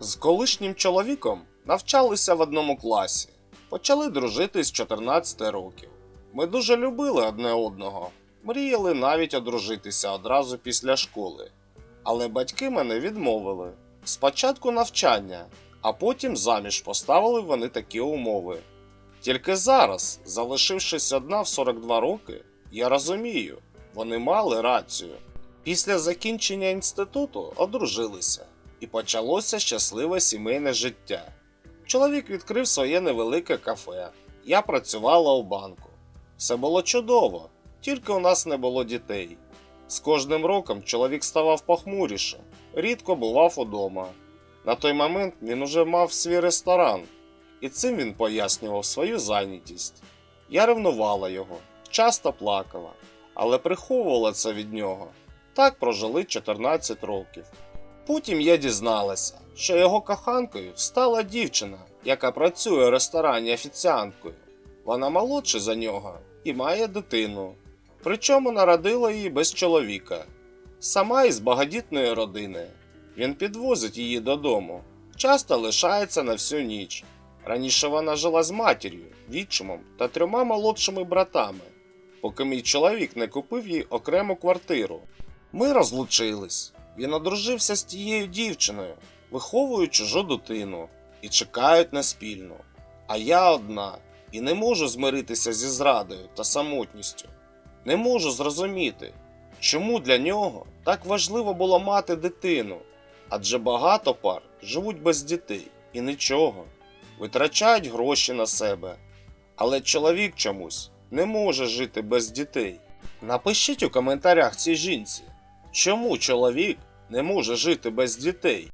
З колишнім чоловіком навчалися в одному класі. Почали дружити з 14 років. Ми дуже любили одне одного, мріяли навіть одружитися одразу після школи. Але батьки мене відмовили. Спочатку навчання, а потім заміж поставили вони такі умови. Тільки зараз, залишившись одна в 42 роки, я розумію, вони мали рацію. Після закінчення інституту одружилися, і почалося щасливе сімейне життя. Чоловік відкрив своє невелике кафе. Я працювала у банку. Все було чудово, тільки у нас не було дітей. З кожним роком чоловік ставав похмурішим, рідко бував удома. На той момент він уже мав свій ресторан, і цим він пояснював свою зайнятість. Я ревнувала його, часто плакала, але приховувала це від нього. Так прожили 14 років. Потім я дізналася, що його коханкою стала дівчина, яка працює в ресторані офіціанткою. Вона молодша за нього і має дитину. Причому народила її без чоловіка. Сама із багатітної родини. Він підвозить її додому, часто лишається на всю ніч. Раніше вона жила з матір'ю, відчимом та трьома молодшими братами, поки мій чоловік не купив їй окрему квартиру. Ми розлучились. Він одружився з тією дівчиною, виховують чужу дитину і чекають на спільну. А я одна і не можу змиритися зі зрадою та самотністю. Не можу зрозуміти, чому для нього так важливо було мати дитину, адже багато пар живуть без дітей і нічого, витрачають гроші на себе. Але чоловік чомусь не може жити без дітей. Напишіть у коментарях цій жінці, чому чоловік не може жити без дітей.